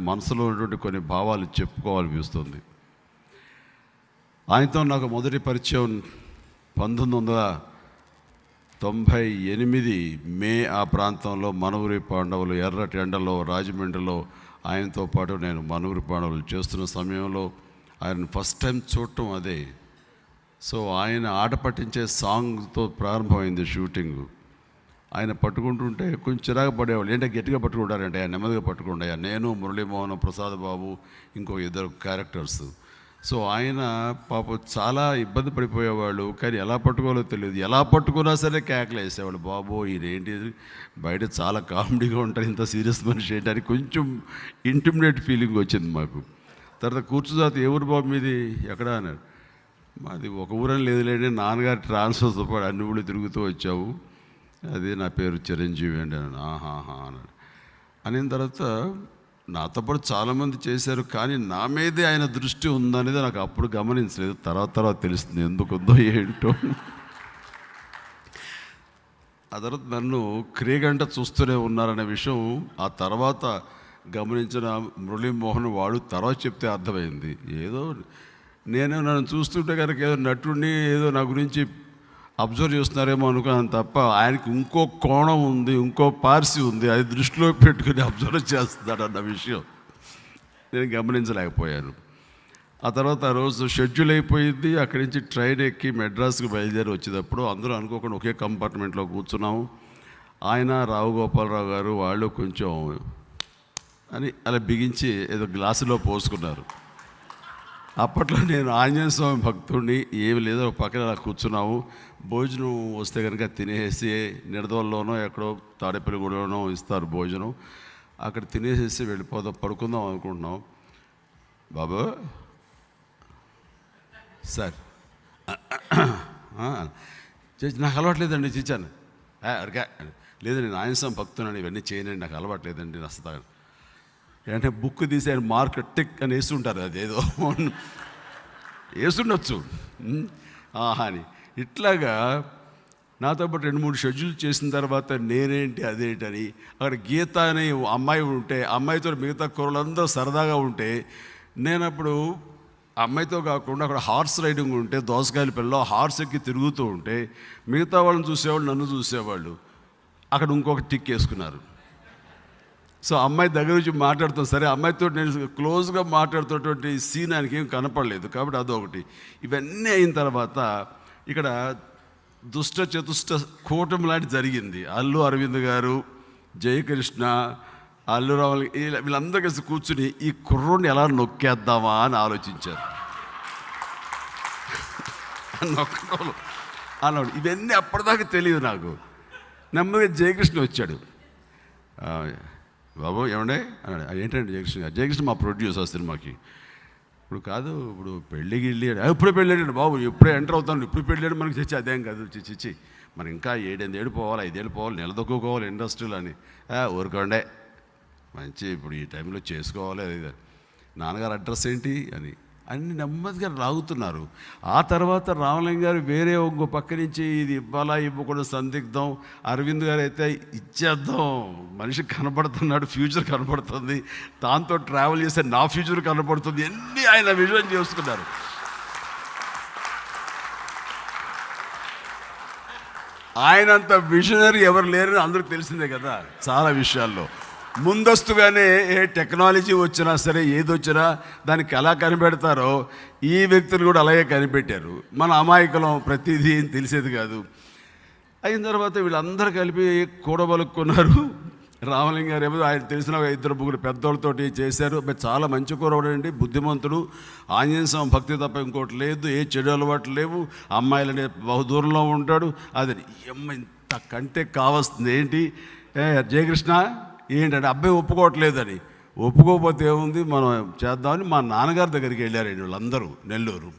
మనసులో ఉన్నటువంటి కొన్ని భావాలు చెప్పుకోవాలనిపిస్తుంది ఆయనతో నాకు మొదటి పరిచయం పంతొమ్మిది వందల తొంభై ఎనిమిది మే ఆ ప్రాంతంలో మనూరి పాండవులు ఎర్రటి ఎండలో రాజమండ్రిలో ఆయనతో పాటు నేను మనూరి పాండవులు చేస్తున్న సమయంలో ఆయన ఫస్ట్ టైం చూడటం అదే. సో ఆయన ఆట పట్టించే సాంగ్తో ప్రారంభమైంది షూటింగ్. ఆయన పట్టుకుంటుంటే కొంచెం చిరాకు పడేవాళ్ళు. ఏంటంటే గట్టిగా పట్టుకుంటారంటే ఆయన నెమ్మదిగా పట్టుకుంటాయా నేను మురళీమోహన్ ప్రసాద్ బాబు ఇంకో ఇద్దరు క్యారెక్టర్స్ సో ఆయన పాప చాలా ఇబ్బంది పడిపోయేవాళ్ళు. కానీ ఎలా పట్టుకోవాలో తెలియదు. ఎలా పట్టుకున్నా సరే కేకలు వేసేవాళ్ళు. బాబు ఇదేంటి? బయట చాలా కామెడీగా ఉంటారు. ఇంత సీరియస్ మనిషి ఏంటి? అని కొంచెం ఇంటిమిడేట్ ఫీలింగ్ వచ్చింది మాకు. తర్వాత కూర్చుదాత ఏ ఊరు బాబు మీది? ఎక్కడ? అన్నారు. మాది ఒక ఊరని లేదులేండి నాన్నగారి ట్రాన్స్ఫర్తో పాటు అన్ని ఊళ్ళు తిరుగుతూ వచ్చావు. అది నా పేరు చిరంజీవి అండి అని ఆహాహా అన్నాడు. అనిన తర్వాత నాతో పాటు చాలామంది చేశారు కానీ నా మీదే ఆయన దృష్టి ఉందనేది నాకు అప్పుడు గమనించలేదు. తర్వాత తర్వాత తెలుస్తుంది ఎందుకు ఉందో ఏంటో. ఆ తర్వాత నన్ను క్రియగంట చూస్తూనే ఉన్నారనే విషయం ఆ తర్వాత గమనించిన మురళీమోహన్ వాడు తర్వాత చెప్తే అర్థమైంది. ఏదో నేను నన్ను చూస్తుంటే కనుక ఏదో నటుడిని ఏదో నా గురించి అబ్జర్వ్ చేస్తున్నారేమో అనుకున్నాను తప్ప ఆయనకి ఇంకో కోణం ఉంది ఇంకో పార్సి ఉంది అది దృష్టిలో పెట్టుకుని అబ్జర్వ్ చేస్తున్నాడు అన్న విషయం నేను గమనించలేకపోయాను. ఆ తర్వాత ఆ రోజు షెడ్యూల్ అయిపోయింది అక్కడి నుంచి ట్రైన్ ఎక్కి మెడ్రాస్కి బయలుదేరి వచ్చేటప్పుడు అందరూ అనుకోకుండా ఒకే కంపార్ట్మెంట్లో కూర్చున్నాము. ఆయన రావు గోపాలరావు గారు వాళ్ళు కొంచెం అని అలా బిగించి ఏదో గ్లాసులో పోసుకున్నారు. అప్పట్లో నేను ఆంజనేయ స్వామి భక్తుడిని ఏమి లేదో పక్కన అలా కూర్చున్నాము. భోజనం వస్తే కనుక తినేసి నిడదోల్లోనో ఎక్కడో తాడేపల్లిగూడలోనో ఇస్తారు భోజనం. అక్కడ తినేసేసి వెళ్ళిపోదాం పడుకుందాం అనుకుంటున్నాం. బాబు? సార్. చేసి నాకు అలవాట్లేదండి చిచ్చాను అరగా లేదండి నేను ఆయనసం భక్తున్నాను ఇవన్నీ చేయనండి నాకు అలవాట్లేదండి నస్తాను అంటే బుక్ తీసి మార్కెట్ మార్క్ టిక్ అని వేస్తుంటారు అదేదో వేస్తుండొచ్చు ఆహా అని. ఇట్లాగా నాతో పాటు రెండు మూడు షెడ్యూల్ చేసిన తర్వాత నేనేంటి అదేంటని అక్కడ గీత అనే అమ్మాయి ఉంటే అమ్మాయితో మిగతా కూరలందరూ సరదాగా ఉంటే నేను అప్పుడు అమ్మాయితో కాకుండా అక్కడ హార్స్ రైడింగ్ ఉంటే దోసకాయల పిల్ల హార్స్ ఎక్కి తిరుగుతూ ఉంటే మిగతా వాళ్ళని చూసేవాళ్ళు నన్ను చూసేవాళ్ళు. అక్కడ ఇంకొక టిక్ వేసుకున్నారు. సో అమ్మాయి దగ్గర నుంచి మాట్లాడుతాం. సరే అమ్మాయితో నేను క్లోజ్గా మాట్లాడుతున్నటువంటి సీన్ ఆయనకి ఏం కనపడలేదు. కాబట్టి అదొకటి. ఇవన్నీ అయిన తర్వాత ఇక్కడ దుష్ట చతుష్ట కూటమి లాంటి జరిగింది. అల్లు అరవింద్ గారు జయకృష్ణ అల్లు రావాలి వీళ్ళందరూ కలిసి కూర్చుని ఈ కుర్రోడిని ఎలా నొక్కేద్దామా అని ఆలోచించారు. నొక్కడం అన్నాడు. ఇవన్నీ అప్పటిదాకా తెలియదు నాకు. నెమ్మదిగా జయకృష్ణ వచ్చాడు. బాబు ఏమండే? అన్నాడు. "ఆ, జయకృష్ణ గారు జయకృష్ణ మా ప్రొడ్యూసర్ సినిమాకి. ఇప్పుడు కాదు ఇప్పుడు పెళ్ళి గిళ్ళి "ఆ, పెళ్ళాడు బాబు ఇప్పుడే ఎంటర్ అవుతాను ఇప్పుడు పెళ్ళాడు మనకి చచ్చి అదేం కాదు చి- చిచ్చి మనం ఇంకా ఏడెనిమిది ఏడు పోవాలి ఐదేళ్ళు పోవాలి నిలదొక్కుకోవాలి ఇండస్ట్రీలు అని ఊరుకోండే. మంచి ఇప్పుడు ఈ టైంలో చేసుకోవాలి అది నాన్నగారు అడ్రస్ ఏంటి? అని అన్ని నెమ్మదిగా లాగుతున్నారు. ఆ తర్వాత రామలింగ గారు వేరే ఇంకో పక్క నుంచి ఇది ఇవ్వాలా ఇవ్వకూడదు సందిగ్ధం అరవింద్ గారు అయితే ఇచ్చేద్దాం మనిషి కనపడుతున్నాడు ఫ్యూచర్ కనపడుతుంది దాంతో ట్రావెల్ చేస్తే నా ఫ్యూచర్ కనపడుతుంది ఎన్ని ఆయన విజన్ చేసుకున్నారు. ఆయనంత విజనరీ ఎవరు లేరని అందరికి తెలిసిందే కదా చాలా విషయాల్లో. ముందస్తుగానే ఏ టెక్నాలజీ వచ్చినా సరే ఏది వచ్చినా దానికి ఎలా కనిపెడతారో ఈ వ్యక్తులు కూడా అలాగే కనిపెట్టారు. మన అమాయకులం ప్రతిదీ తెలిసేది కాదు. అయిన తర్వాత వీళ్ళందరూ కలిపి కూడబలుక్కున్నారు. రామలింగ గారు ఏమో ఆయన తెలిసిన ఒక ఇద్దరు ముగ్గురు పెద్దోళ్ళతోటి చేశారు. మరి చాలా మంచి కూరవాడండి బుద్ధిమంతుడు ఆంజనేయ స్వామి భక్తి తప్ప ఇంకోటి లేదు ఏ చెడు అలవాట్లు లేవు. అమ్మాయిలనే బహుదూరంలో ఉంటాడు. అది ఇంత కంటే కావస్తుంది ఏంటి? జయకృష్ణ? ఏంటంటే అబ్బాయి ఒప్పుకోవట్లేదని. ఒప్పుకోకపోతే ఏముంది? మనం చేద్దామని మా నాన్నగారి దగ్గరికి వెళ్ళారండి వీళ్ళందరూ నెల్లూరు.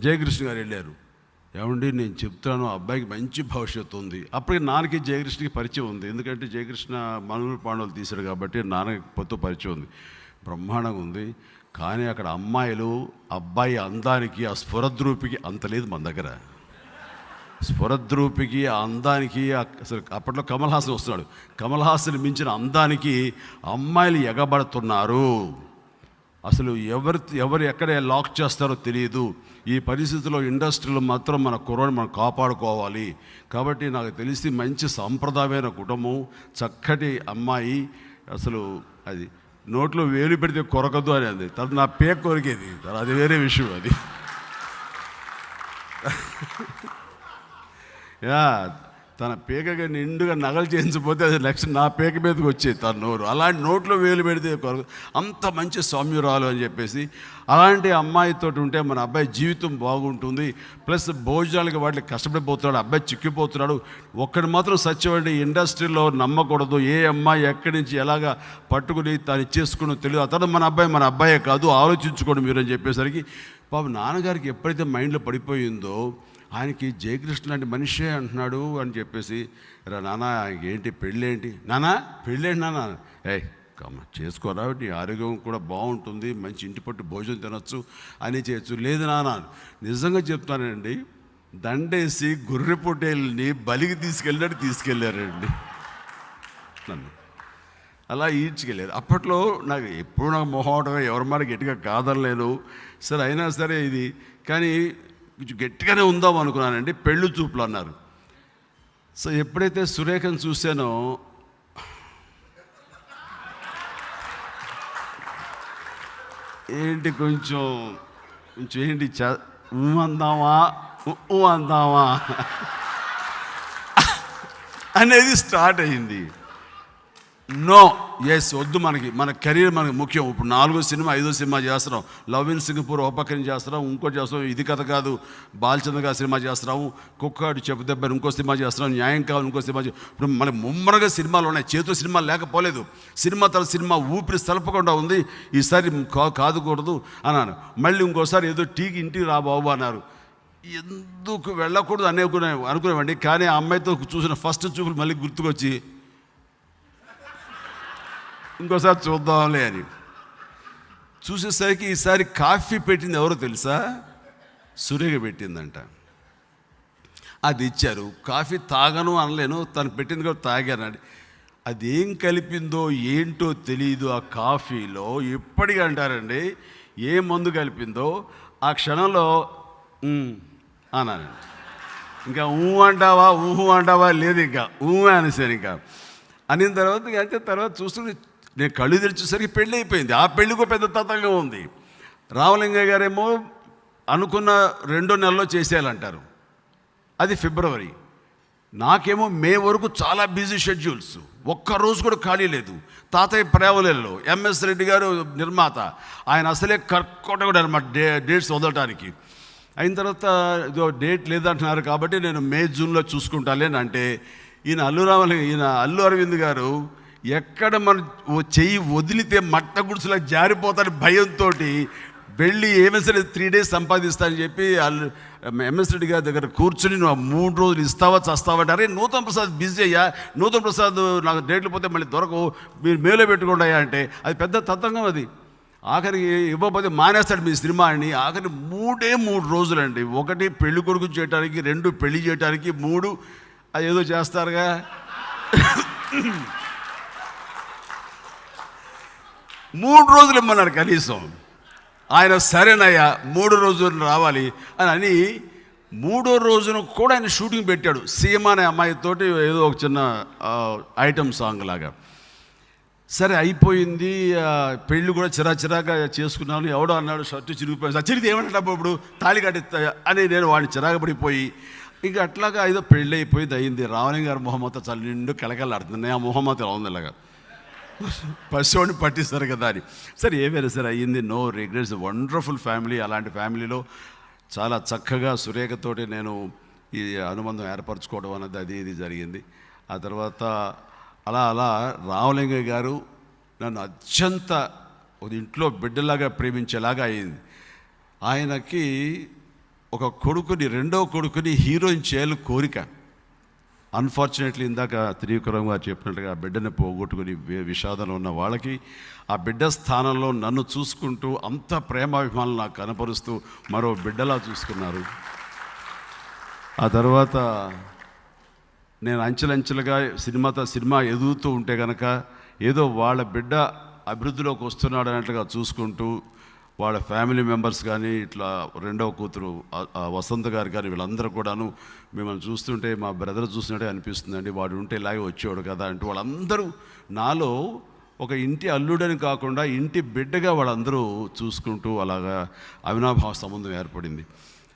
జయకృష్ణ గారు వెళ్ళారు. ఏమండి నేను చెప్తాను ఆ అబ్బాయికి మంచి భవిష్యత్తు ఉంది. అప్పటికి నాన్నకి జయకృష్ణకి పరిచయం ఉంది. ఎందుకంటే జయకృష్ణ మనూరు పాండవులు తీశాడు కాబట్టి నాన్నకి పొత్తు పరిచయం ఉంది. బ్రహ్మాండంగా ఉంది. కానీ అక్కడ అమ్మాయిలు అబ్బాయి అందానికి ఆ స్ఫురద్రూపికి అంత లేదు మన దగ్గర. స్వరద్రూపికి ఆ అందానికి అసలు అప్పట్లో కమల్ హాసన్ వస్తున్నాడు. కమల్ హాసన్ మించిన అందానికి అమ్మాయిలు ఎగబడుతున్నారు. అసలు ఎవరు ఎవరు ఎక్కడ లాక్ చేస్తారో తెలియదు ఈ పరిస్థితిలో ఇండస్ట్రీలో మాత్రం మన కుర్రని మనం కాపాడుకోవాలి. కాబట్టి నాకు తెలిసి మంచి సాంప్రదాయమైన కుటుంబం చక్కటి అమ్మాయి అసలు అది నోట్లో వేలు పెడితే కొరకదు అని అంది. తర్వాత నా పేరు కొరికేది. అది వేరే విషయం అది. యా తన పీకగా నిండుగా నగలు చేయించకపోతే అది లక్ష నా పీక మీదకి వచ్చేది తన నోరు. అలాంటి నోట్లో వేలు పెడితే కొరకు అంత మంచి సౌమ్యురాలు అని చెప్పేసి అలాంటి అమ్మాయితో ఉంటే మన అబ్బాయి జీవితం బాగుంటుంది. ప్లస్ భోజనాలకి వాటికి కష్టపడిపోతున్నాడు అబ్బాయి చిక్కిపోతున్నాడు. ఒక్కడి మాత్రం సత్యమండి ఇండస్ట్రీలో నమ్మకూడదు. ఏ అమ్మాయి ఎక్కడి నుంచి ఎలాగా పట్టుకుని తను ఇచ్చేసుకుని తెలియదు. అతను మన అబ్బాయి మన అబ్బాయే కాదు ఆలోచించుకోండి మీరు అని చెప్పేసరికి పాప నాన్నగారికి ఎప్పుడైతే మైండ్లో పడిపోయిందో ఆయనకి జయకృష్ణ లాంటి మనిషే అంటున్నాడు అని చెప్పేసి రా నాన్న ఏంటి పెళ్ళేంటి? నానా పెళ్ళేంటి నాన్న ఏ కమ్మ చేసుకోరా నీ ఆరోగ్యం కూడా బాగుంటుంది మంచి ఇంటి పట్టు భోజనం తినొచ్చు అని చేయొచ్చు. లేదు నాన్న నిజంగా చెప్తానండి దండేసి గుర్రె పొట్టేల్ని బలికి తీసుకెళ్ళినట్టు తీసుకెళ్ళారండి. నన్ను. అలా ఈడ్చుకెళ్ళారు. అప్పట్లో నాకు ఎప్పుడు నాకు మొహమాటంగా ఎవరి మాట గట్టిగా కాదనలేదు. సరే అయినా సరే ఇది. కానీ కొంచెం గట్టిగానే ఉందాం అనుకున్నానండి. పెళ్ళు చూపులు అన్నారు. సో ఎప్పుడైతే సురేఖను చూశానో ఏంటి కొంచెం కొంచెం ఏంటి చ అందామా ఊ అందామా అనేది స్టార్ట్ అయింది నో. ఎస్ వద్దు మనకి. మన కెరీర్ మనకి ముఖ్యం. ఇప్పుడు నాలుగో సినిమా ఐదో సినిమా చేస్తున్నాం. లవ్ ఇన్ సింగపూర్ ఉపకరణ చేస్తున్నాం. ఇంకోటి చేస్తున్నాం. ఇది కథ కాదు. బాలచంద్ర గారు సినిమా చేస్తున్నాము కుక్కాడు చెప్పు దెబ్బని ఇంకో సినిమా చేస్తున్నాం. న్యాయం కావాలి ఇంకో సినిమా ఇప్పుడు మన ముమ్మరగా సినిమాలు ఉన్నాయి. చేతితో సినిమా లేకపోలేదు. సినిమా తల సినిమా ఊపిరి తలపకుండా ఉంది. ఈసారి కా- కాదుకూడదు అన్నాను. మళ్ళీ ఇంకోసారి ఏదో టీకి ఇంటికి రా బాబు అన్నారు. ఎందుకు వెళ్ళకూడదు? అనుకునే అనుకునేవండి కానీ ఆ అమ్మాయితో చూసిన ఫస్ట్ చూపులు మళ్ళీ గుర్తుకొచ్చి ఇంకోసారి చూద్దాంలే అని. చూసేసరికి ఈసారి కాఫీ పెట్టింది ఎవరో తెలుసా? సురేగ పెట్టిందంట. అది ఇచ్చారు. కాఫీ తాగను అనలేను తను పెట్టింది కూడా తాగానండి అది ఏం కలిపిందో ఏంటో తెలియదు ఆ కాఫీలో. ఎప్పటికీ అంటారండి ఏ మందు కలిపిందో ఆ క్షణంలో అన్నానండి ఇంకా ఊ అంటావా ఊహు అంటావా లేదు ఇంకా. ఊ అనేసాను ఇంకా. అనిన తర్వాత అయితే తర్వాత చూస్తుంటే నేను కళ్ళు తెరిచేసరికి పెళ్ళి అయిపోయింది ఆ పెళ్ళికి పెద్ద తతంగా ఉంది. రామలింగయ్య గారేమో అనుకున్న రెండో నెలలో చేసేయాలంటారు. అది ఫిబ్రవరి. నాకేమో మే వరకు చాలా బిజీ షెడ్యూల్స్. ఒక్క రోజు కూడా ఖాళీ లేదు. తాతయ్య ప్రేమలలో ఎంఎస్ రెడ్డి గారు నిర్మాత. ఆయన అసలే కర్కోటకుడు అనమాట డే డేట్స్ వదలటానికి. అయిన తర్వాత ఇదో డేట్ లేదంటున్నారు కాబట్టి నేను మే జూన్లో చూసుకుంటాలే అంటే ఈయన అల్లు రామలింగ ఈయన అల్లు అరవింద్ గారు ఎక్కడ మన చెయ్యి వదిలితే మట్ట గుడుసులా జారిపోతాడు భయంతో వెళ్ళి ఏమైనా సరే త్రీ డేస్ సంపాదిస్తానని చెప్పి వాళ్ళు ఎంఎస్ రెడ్డి గారి దగ్గర కూర్చుని నువ్వు మూడు రోజులు ఇస్తావా చస్తావా అరే నూతన్ ప్రసాద్ బిజీ అయ్యా నూతన్ ప్రసాద్ నాకు డేట్లు పోతే మళ్ళీ దొరకవు మీరు మేలో పెట్టుకోండి అయ్యా అంటే అది పెద్ద తత్వంగం అది. ఆఖరికి ఇవ్వకపోతే మానేస్తాడు మీ సినిమా అని ఆఖరి మూడే మూడు రోజులండి. ఒకటి పెళ్ళి కొడుకు చేయడానికి రెండు పెళ్ళి చేయడానికి మూడు అది ఏదో చేస్తారుగా. మూడు రోజులు ఇమ్మన్నాడు కనీసం. ఆయన సరేనయ్యా మూడు రోజులు రావాలి అని అని మూడో రోజున కూడా ఆయన షూటింగ్ పెట్టాడు. సీమ అనే అమ్మాయితోటి ఏదో ఒక చిన్న ఐటమ్ సాంగ్ లాగా. సరే అయిపోయింది పెళ్ళి కూడా చిరా చిరాగా చేసుకున్నాను. ఎవడో అన్నాడు షర్టు చిరిగిపోయింది. చిరిగితే ఏమంటా ఇప్పుడు? తాళి కట్టి అని నేను వాడిని చిరాకు పడిపోయి ఇక అట్లాగా ఏదో పెళ్ళి అయిపోయింది అయింది. రావణి గారు మొహమ్మత చాలా నిండు కలకలాడుతుంది ఆ మొహమ్మత ఎలా ఉంది ఇలాగా పశువుని పట్టిస్తారు కదా అని. సరే ఏమైనా సరే అయ్యింది? No regrets. Wonderful family. అలాంటి ఫ్యామిలీలో చాలా చక్కగా సురేఖతోటి నేను ఈ అనుబంధం ఏర్పరచుకోవడం అన్నది అది ఇది జరిగింది. ఆ తర్వాత అలా అలా రామలింగయ్య గారు నన్ను అత్యంత ఇంట్లో బిడ్డలాగా ప్రేమించేలాగా అయింది ఆయనకి ఒక కొడుకుని రెండో కొడుకుని హీరోయిన్ చేయాలి కోరిక. అన్ఫార్చునేట్లీ ఇందాక త్రివిక్రమ్ గారు చెప్పినట్టుగా ఆ బిడ్డని పోగొట్టుకుని విషాదంలో ఉన్న వాళ్ళకి ఆ బిడ్డ స్థానంలో నన్ను చూసుకుంటూ అంత ప్రేమాభిమానులు నాకు కనపరుస్తూ మరో బిడ్డలా చూసుకున్నారు. ఆ తర్వాత నేను అంచెలంచెలుగా సినిమాతో సినిమా ఎదుగుతూ ఉంటే కనుక ఏదో వాళ్ళ బిడ్డ అభివృద్ధిలోకి వస్తున్నాడు అన్నట్లుగా చూసుకుంటూ వాళ్ళ ఫ్యామిలీ మెంబర్స్ కానీ ఇట్లా రెండవ కూతురు వసంత గారు కానీ వీళ్ళందరూ కూడాను మిమ్మల్ని చూస్తుంటే మా బ్రదర్ చూసినట్టే అనిపిస్తుందండి. వాడు ఉంటే ఇలాగే వచ్చేవాడు కదా అంటూ వాళ్ళందరూ నాలో ఒక ఇంటి అల్లుడని కాకుండా ఇంటి బిడ్డగా వాళ్ళందరూ చూసుకుంటూ అలాగా అవినాభావ సంబంధం ఏర్పడింది.